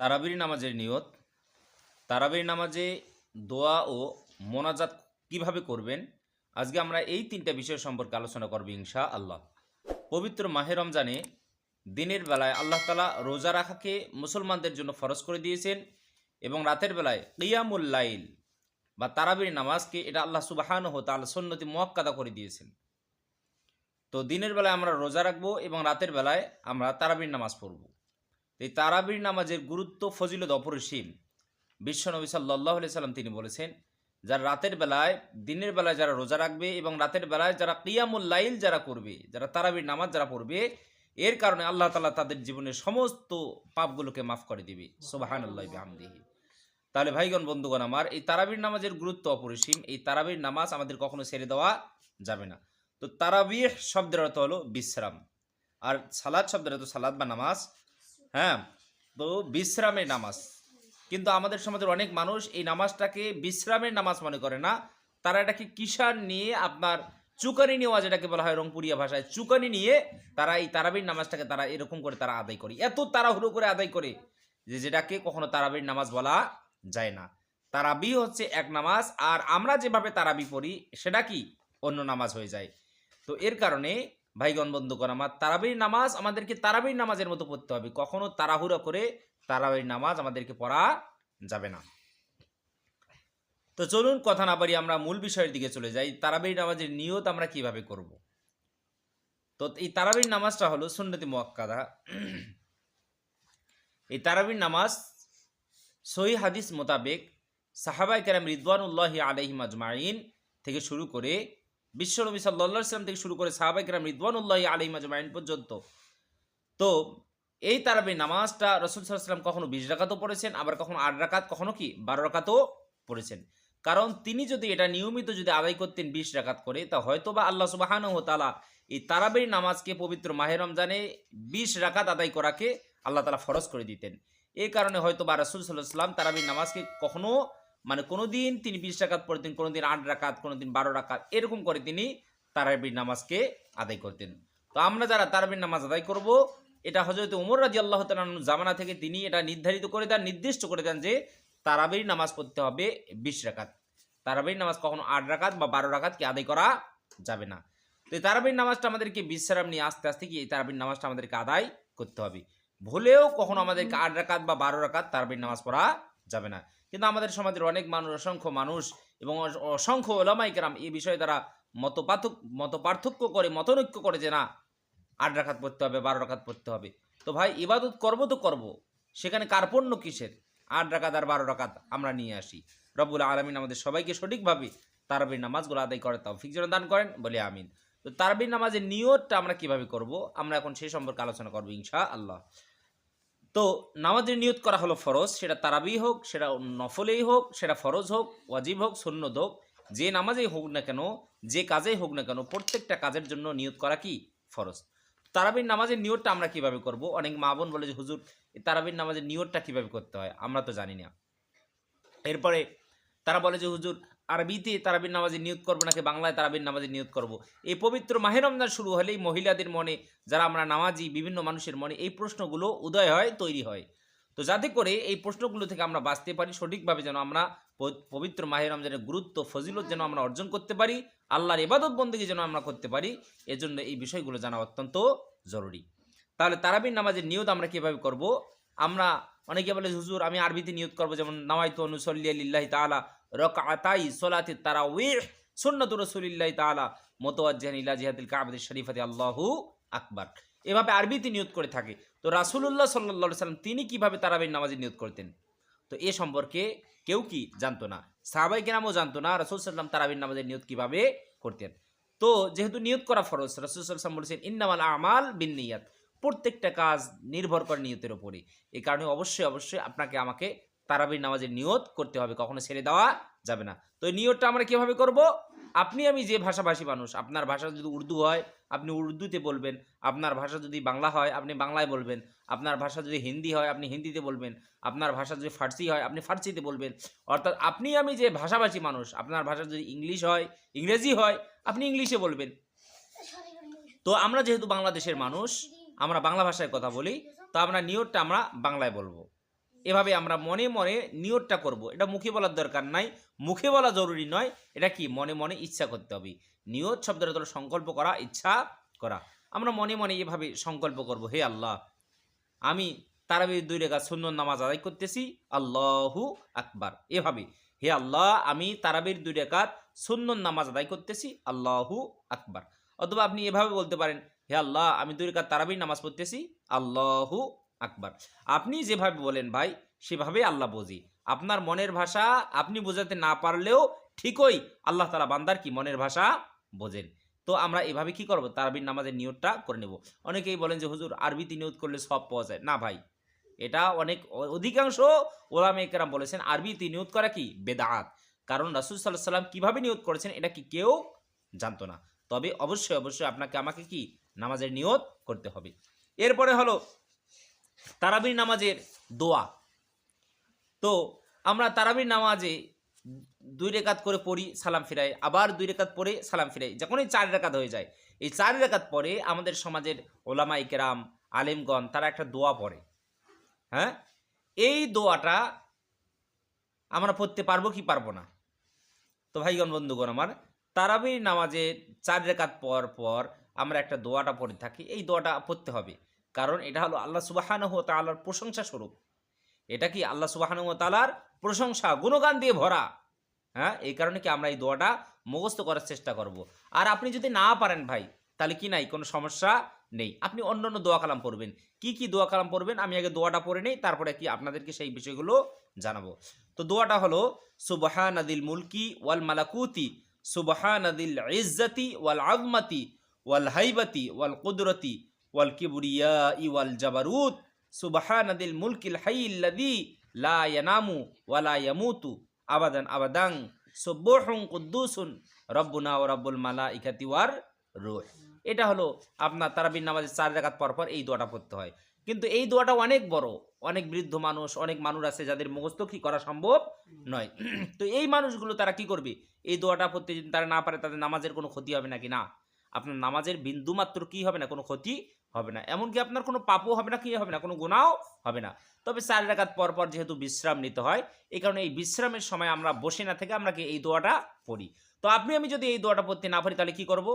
তারাবির নামাজের নিয়ত। তারাবির নামাজে দোয়া ও মোনাজাত কীভাবে করবেন? আজকে আমরা এই তিনটা বিষয় সম্পর্কে আলোচনা করব ইনশা আল্লাহ পবিত্র মাহে রমজানে দিনের বেলায় আল্লাহ তালা রোজা রাখাকে মুসলমানদের জন্য ফরজ করে দিয়েছেন এবং রাতের বেলায় কিয়ামুল লাইল বা তারাবির নামাজকে এটা আল্লাহ সুবাহান হো তাল সন্নতি মোয়াক্কাদা করে দিয়েছেন। তো দিনের বেলায় আমরা রোজা রাখব এবং রাতের বেলায় আমরা তারাবির নামাজ পড়ব। এই তারাবির নামাজের গুরুত্ব, ফজিলত অপরিসীম। বিশ্বনবী সাল্লাহ সাল্লাম তিনি বলেছেন, যারা রাতের বেলায়, দিনের বেলায় যারা রোজা রাখবে এবং রাতের বেলায় যারা কিয়ামুল লাইল যারা করবে, যারা তারাবির নামাজ যারা পড়বে, এর কারণে আল্লাহ তালা তাদের জীবনের সমস্ত পাপগুলোকে মাফ করে দিবে। সুবাহান আল্লাহ আমদিহি তাহলে ভাইগণ, বন্ধুগণ আমার, এই তারাবির নামাজের গুরুত্ব অপরিসীম, এই তারাবির নামাজ আমাদের কখনো ছেড়ে দেওয়া যাবে না। তো তারাবিহ শব্দের অর্থ হলো বিশ্রাম। আর সালাদ শব্দের অর্থ সালাদ বা নামাজ। হ্যাঁ তো বিশ্রামের নামাজ। কিন্তু আমাদের সমাজের অনেক মানুষ এই নামাজটাকে বিশ্রামের নামাজ মনে করে না। তারা এটাকে কিষান নিয়ে আপনার চুকানি নেওয়া যেটাকে বলা হয় রংপুরিয়া ভাষায়। চুকানি নিয়ে তারা এই তারাবির নামাজটাকে তারা এরকম করে তারা আদায় করে। এত তাড়াহুড়ো করে আদায় করে যে যেটাকে কখনো তারাবির নামাজ বলা যায় না। তারাবি হচ্ছে এক নামাজ আর আমরা যেভাবে তারাবি পড়ি সেটা কি? অন্য নামাজ হয়ে যায়। তো এর কারণে ভাইগণ বন্ধুগণ আমার তারাবির নামাজ আমাদেরকে তারাবির নামাজের মতো পড়তে হবে। কখনো তাড়াহুড়ো করে তারাবির নামাজ আমাদেরকে পড়া যাবে না। তো চলুন কথা না পারি আমরা মূল বিষয়ের দিকে চলে যাই। তারাবির নামাজের নিয়ত আমরা কীভাবে করব? তো এই তারাবির নামাজটা হলো সুন্নতি মোয়াক্কাদা। এই তারাবির নামাজ সহি হাদিস মোতাবেক সাহাবাই কেরাম রিদওয়ানুল্লাহ আলহিম আজমাইন থেকে শুরু করে বিশ্বনবী সাল্লা সাল্লাম থেকে শুরু করে সাহাবাই কেরাম রিদওয়ানুল্লাহ আলহিম আজমাইন পর্যন্ত। তো এই তারাবির নামাজটা রসুল সাল্লাম কখনো বিশ রাকাতও পড়েছেন, আবার কখনো আট রাকাত, কখনো কি বারো রাকাতও পড়েছেন। কারণ তিনি যদি এটা নিয়মিত যদি আদায় করতেন বিশ রাকাত করে, তা হয়তো বা আল্লাহ সুবাহান ও তালা এই তারাবির নামাজকে পবিত্র মাহে রমজানে বিশ রাকাত আদায় করাকে আল্লাহ তালা ফরজ করে দিতেন। এই কারণে হয়তো বা রসুল সাল্লাহ সাল্লাম তারাবির নামাজকে কখনো মানে কোনো দিন তিনি বিশ রাকাত পড়তেন কোনো দিন আট রাকাত কোনো দিন বারো রাকাত, এরকম করে তিনি তারাবির নামাজকে আদায় করতেন। তো আমরা যারা তারাবির নামাজ আদায় করব, এটা হজরত উমর রাজি আল্লাহ তালন জামানা থেকে তিনি এটা নির্ধারিত করে দেন, নির্দিষ্ট করে দেন যে তারাবির নামাজ পড়তে হবে বিশ রাকাত। তারাবির নামাজ কখনো আট রাকাত বা বারো রাকাতকে আদায় করা যাবে না। তো এই তারাবির নামাজটা আমাদেরকে বিশ্রাম নিয়ে আস্তে আস্তে কি এই তারাবির নামাজটা আমাদেরকে আদায় করতে হবে। ভুলেও কখনো আমাদেরকে আট রাকাত বা বারো রাকাত তারাবির নামাজ পড়া যাবে না। কিন্তু আমাদের সমাজের অনেক মানুষ, অসংখ্য মানুষ এবং অসংখ্য ওলামাই কেরাম এই বিষয়ে তারা মত পার্থক্য মত পার্থক্য করে, মতনৈক্য করে যে না, আট রাখাত পড়তে হবে, বারো রাখাত পড়তে হবে। তো ভাই, ইবাদত করব তো করব, সেখানে কার্পণ্য কিসের? আট রাকাত আর বারো রাকাত আমরা নিয়ে আসি। রবুল আলমিন আমাদের সবাইকে সঠিকভাবে তারাবির নামাজগুলো আদায় করে তাও ফিক দান করেন, বলে আমিন। তো তারাবির নামাজের নিয়তটা আমরা কীভাবে করব, আমরা এখন সেই সম্পর্কে আলোচনা করব ইনশা আল্লাহ তো নামাজের নিয়ত করা হলো ফরজ, সেটা তারাবি হোক, সেটা নফলেই হোক, সেটা ফরজ হোক, ওয়াজিব হোক, সুন্নত হোক, যে নামাজেই হোক না কেন, যে কাজেই হোক না কেন, প্রত্যেকটা কাজের জন্য নিয়ত করা কি? ফরজ। তারাবির নামাজের নিয়তটা আমরা কীভাবে করব? অনেক মা বোন বলে যে, হুজুর তারাবির নামাজের নিয়তটা কীভাবে করতে হয়? আমরা তো জানি না। এরপরে তারা বলে যে, হুজুর আরবিতে তারাবির নামাজে নিয়ত করব নাকি বাংলায় তারাবির নামাজে নিয়ত করব? এই পবিত্র মাহে রমজান শুরু হলেই মহিলাদের মনে, যারা আমরা নামাজি, বিভিন্ন মানুষের মনে এই প্রশ্নগুলো উদয় হয়, তৈরি হয়। তো যাতে করে এই প্রশ্নগুলো থেকে আমরা বাঁচতে পারি, সঠিকভাবে যেন আমরা পবিত্র মাহে রমজানের গুরুত্ব, ফজিলত যেন আমরা অর্জন করতে পারি, আল্লাহর ইবাদত বন্দীকে যেন আমরা করতে পারি, এজন্য এই বিষয়গুলো জানা অত্যন্ত জরুরি। তাহলে তারাবির নামাজের নিয়ত আমরা কীভাবে করব? আমরা অনেকে বলে, হুজুর, আমি আরবিতে নিয়ত করব, যেমন নামাইতু অনুসল্লি লিল্লাহি তাআলা। রকাতাই সোলাতি তারাউইহ সুন্নাতু রাসূলিল্লাহি তাআলা, মুতাওয়াজ্জিহান ইলা জিহাদিল কাবাতিশ শরীফাতি, আল্লাহু আকবার। এভাবে আরবিতে নিয়ত করে থাকে। তো রাসূলুল্লাহ সাল্লাল্লাহু সাল্লাম তিনি কীভাবে তারাবির নামাজে নিয়ত করতেন? তো এ সম্পর্কে কেউ কি জানতো না। সাহাবাই কেরামও জানতো না রসুল সাল্লাম তারাবির নামাজের নিয়ত কীভাবে করতেন। তো যেহেতু নিয়ত করা ফরজ, রসুল সাল্লাম বলেছেন, ইন্নামাল আমাল বিন নিয়াত। প্রত্যেকটা কাজ নির্ভর করে নিয়তের উপরে এই কারণে অবশ্যই অবশ্যই আপনাকে আমাকে তারাবির নামাজের নিয়ত করতে হবে, কখনো ছেড়ে দেওয়া যাবে না। তো এই নিয়তটা আমরা কীভাবে করব? আপনি আমি যে ভাষাভাষী মানুষ, আপনার ভাষা যদি উর্দু হয়, আপনি উর্দুতে বলবেন, আপনার ভাষা যদি বাংলা হয়, আপনি বাংলায় বলবেন, আপনার ভাষা যদি হিন্দি হয়, আপনি হিন্দিতে বলবেন, আপনার ভাষা যদি ফার্সি হয়, আপনি ফার্সিতে বলবেন। অর্থাৎ আপনি আমি যে ভাষাভাষী মানুষ, আপনার ভাষা যদি ইংলিশ হয়, ইংরেজি হয়, আপনি ইংলিশে বলবেন। তো আমরা যেহেতু বাংলাদেশের মানুষ, আমরা বাংলা ভাষায় কথা বলি, তো আমরা নিয়তটা আমরা বাংলায় বলব। এভাবে আমরা মনে মনে নিয়তটা করব। এটা মুখে বলার দরকার নাই। মুখে বলা জরুরি নয়। এটা কি? মনে মনে ইচ্ছা করতে হবে। নিয়ত শব্দের ধরো সংকল্প করা, ইচ্ছা করা। আমরা মনে মনে এভাবে সংকল্প করব, হে আল্লাহ। আমি তারাবির দুই রেখা সুন্দর নামাজ আদায় করতেছি। আল্লাহু আকবার। এভাবে, হে আল্লাহ, আমি তারাবির দুই রেখাত সুন্দর নামাজ আদায় করতেছি। আল্লাহু আকবার। অথবা আপনি এভাবে বলতে পারেন, হে আল্লাহ, আমি দুই রেখাত তারাবির নামাজ পড়তেছি। আল্লাহু আকবার। আপনি যেভাবে বলেন, ভাই সেভাবে আল্লাহ বুঝি। আপনার মনের ভাষা আপনি বোঝাতে না পারলেও ঠিকই আল্লাহ তালা বান্দার কি মনের ভাষা বোঝেন। তো আমরা এভাবে কি করব? তারাবির নামাজের নিয়তটা করে নেব। অনেকেই বলেন যে, হুজুর আরবিতে নিয়ত করলে সব পাওয়া যায়। না ভাই, এটা অনেক, অধিকাংশ ওলাম কেরাম বলেছেন আরবিতে নিয়ত করা কি? বেদাত। কারণ রাসুল সাল্লাহ সাল্লাম কীভাবে নিয়োগ করেছেন, এটা কি কেউ জানতো না। তবে অবশ্যই অবশ্যই আপনাকে আমাকে কি? নামাজের নিয়ত করতে হবে। এরপরে হলো তারাবির নামাজের দোয়া। তো আমরা তারাবির নামাজে দুই রেকাত করে পড়ি, সালাম ফিরাই। আবার দুই রেকাত পরে সালাম ফিরাই। যখনই চার রেকাত হয়ে যায়, এই চার রেকাত পরে আমাদের সমাজের ওলামা ইকেরাম আলেমগণ, তারা একটা দোয়া পড়ে। হ্যাঁ? এই দোয়াটা আমরা পড়তে পারব কি পারব না? তো ভাইগণ, বন্ধুগণ আমার, তারাবির নামাজে চার রেকাত পর পর আমরা একটা দোয়াটা পড়ে থাকি। এই দোয়াটা পড়তে হবে। কারণ এটা হলো আল্লাহ সুবাহানহ তালার প্রশংসা স্বরূপ। এটা কি আল্লাহ সুবাহানহ তালার প্রশংসা, গুণগান দিয়ে ভরা? হ্যাঁ এই কারণে কি আমরা এই দোয়াটা মুখস্থ করার চেষ্টা করব। আর আপনি যদি না পারেন ভাই, তাহলে কি নাই? কোনো সমস্যা নেই। আপনি অন্য অন্য দোয়া কালাম পড়বেন। কি কি দোয়া কালাম পড়বেন? আমি আগে দোয়াটা পড়ে নেই, তারপরে কি আপনাদেরকে সেই বিষয়গুলো জানাব। তো দোয়াটা হলো, সুবহানাদিল মুলকি ওয়াল মালাকুতি, সুবহানাদিল ইজ্জতি ওয়াল আজমাতি ওয়াল হাইবাতি ওয়াল কুদরতি ওয়াল কিবরিয়া ওয়াল জাবারুত, সুবহানাদিল মুলকিল হাইল্লাদি লা ইয়ানামু ওয়ালা ইয়ামুতু আবাদান আবাদাং। সুব্বহুন কুদ্দুসুন, রব্বুনা ও রব্বুল মালাইকাতি ওয়ার রূহ। এটা হলো আপনার তারাবির নামাজে চার রাকাত পর পর এই দোয়াটা পড়তে হয়। কিন্তু এই দোয়াটা অনেক বড়, অনেক বৃদ্ধ মানুষ, অনেক মানুষ আছে যাদের মুখস্থ কি করা সম্ভব নয়। তো এই মানুষগুলো তারা কি করবে? এই দোয়াটা পড়তে যদি তারা না পারে, তাদের নামাজের কোনো ক্ষতি হবে নাকি? না। আপনার নামাজের বিন্দুমাত্র কি হবে না? কোনো ক্ষতি হবে না। এমনকি আপনার কোনো পাপও হবে না, কি হবে না? কোনো গুণাও হবে না। তবে চার রাকাত পর পর যেহেতু বিশ্রাম নিতে হয়, এই কারণে এই বিশ্রামের সময় আমরা বসে না থেকে আমরা কি এই দোয়াটা পড়ি? তো আপনি, আমি যদি এই দোয়াটা পড়তে না পারি, তাহলে কি করব?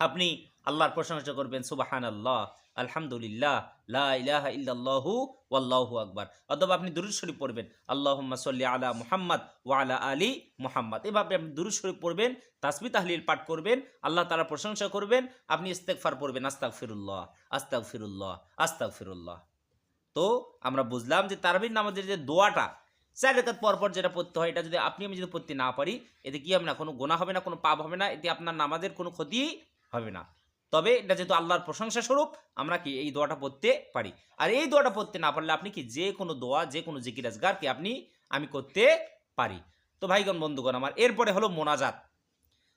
আপনি আল্লাহর প্রশংসা করবেন সুবাহান আল্লাহ আলহামদুলিল্লাহ, লা ইলাহা ইল্লাল্লাহু, ওয়াল্লাহু আকবার। অথবা আপনি দুরুদ শরীফ পড়বেন, আল্লাহুম্মা সাল্লি আলা মুহাম্মদ ওয়া আলা মুহাম্মদ। এভাবে আপনি দুরুদ শরীফ পড়বেন তাসবি তাহলিল পাঠ করবেন, আল্লাহ তাআলার প্রশংসা করবেন, আপনি ইস্তেগফার পড়বেন, আস্তাগফিরুল্লাহ আস্তাগফিরুল্লাহ আস্তাগফিরুল্লাহ। তো আমরা বুঝলাম যে তারাবির নামাজের যে দোয়াটা, চার রেখাত পর পর যেটা পড়তে হয়, এটা যদি আপনি আমি যদি পড়তে না পারি, এতে কি হবে না? কোনো গোনা হবে না, কোনো পাপ হবে না, এতে আপনার নামাজের কোনো ক্ষতি হবে না। তবে এটা যেহেতু আল্লাহর প্রশংসা স্বরূপ, আমরা কি এই দোয়াটা পড়তে পারি? আর এই দোয়াটা পড়তে না পারলে আপনি কি যে কোনো দোয়া, যে কোনো জিকির আজগারকে আপনি, আমি করতে পারি। তো ভাইগণ, বন্ধুগণ আমার, এরপরে হলো মোনাজাত।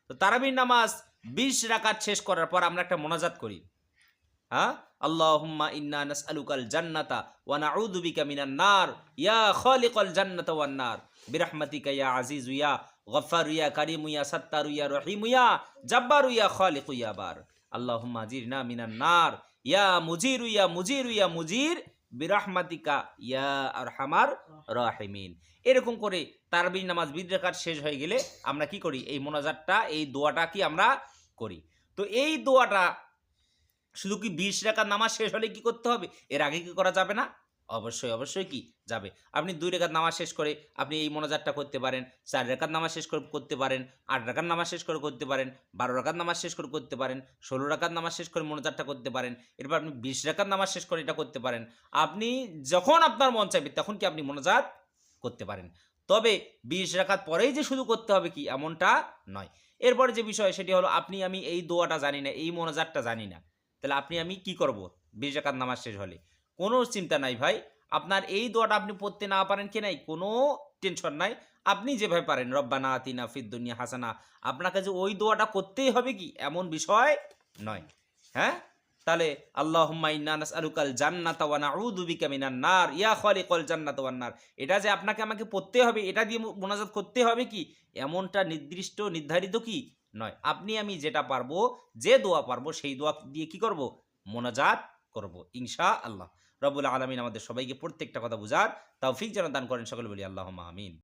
তো তারাবির নামাজ বিশ রাকাত শেষ করার পর আমরা একটা মোনাজাত করি। হ্যাঁ? আল্লাহুম্মা ইন্না নাসআলুকাল জান্নাতা ওয়া নাউযু বিকা মিনান নার। ইয়া খালিকাল জান্নাতা ওয়ান নার। বিরহমাতিকা ইয়া আজিজু ইয়া গফফার ইয়া কারিম ইয়া সাত্তার ইয়া রহিম ইয়া জাব্বার ইয়া খালিক ইয়া বার। আল্লাহুম্মা না মিনার নার। ইয়া মুজির ইয়া মুজির ইয়া মুজির, বিরাহমাতিকা, ইয়া আরহামার রাহিমিন। এরকম করে তারাবির নামাজ বিদ্রেকার শেষ হয়ে গেলে আমরা কি করি? এই মোনাজারটা এই দোয়াটা কি আমরা করি? তো এই দোয়াটা, শুধু কি বিশ রেখার নামাজ শেষ হলে কি করতে হবে? এর আগে কি করা যাবে না? অবশ্যই অবশ্যই কি? যাবে। আপনি দুই রেখার নামাজ শেষ করে আপনি এই মোনাজাতটা করতে পারেন, চার রেখার নামাজ শেষ করে করতে পারেন, আট রেখার নামাজ শেষ করে করতে পারেন, বারো রেখার নামাজ শেষ করে করতে পারেন, ষোলো রেখার নামাজ শেষ করে মোনাজাতটা করতে পারেন, এরপর আপনি বিশ রেখার নামাজ শেষ করে এটা করতে পারেন। আপনি যখন আপনার মন চাইবে তখন কি আপনি মোনাজাত করতে পারেন। তবে বিশ রেখাত পরেই যে শুধু করতে হবে কি? এমনটা নয়। এরপরে যে বিষয় সেটি হলো আপনি, আমি এই দোয়াটা জানি না, এই মোনাজাতটা জানি না। তাহলে আপনি, আমি কি করব? বিশ রাকাত নামাজ শেষ হলে। কোনো চিন্তা নাই ভাই। আপনার এই দোয়াটা আপনি পড়তে না পারেন কি নাই, কোনো টেনশন নাই। আপনি যেভাবে পারেন, রব্বানা আতিনা ফিদ দুনিয়া হাসানা। আপনাকে যে ওই দোয়াটা করতেই হবে কি, এমন বিষয় নয়। হ্যাঁ? তাহলে আল্লাহুম্মা ইন্না নাসআলুকাল জান্নাতা ওয়া নাউযু বিকা মিনান নার। ইয়া খালিকাল জান্নাত ওয়ান নার। এটা যে আপনাকে আমাকে পড়তে হবে, এটা দিয়ে মোনাজাত করতে হবে কি, এমনটা নির্দিষ্ট, নির্ধারিত কি নয়। আপনি আমি যেটা পারব, যে দোয়া পারব, সেই দোয়া দিয়ে কি করব? মোনাজাত করব ইনশা আল্লাহ রবুল আলমিন আমাদের সবাইকে প্রত্যেকটা কথা বোঝার তাও ফিক যেন দান করেন, সকলে বলি আল্লাহ আমিন।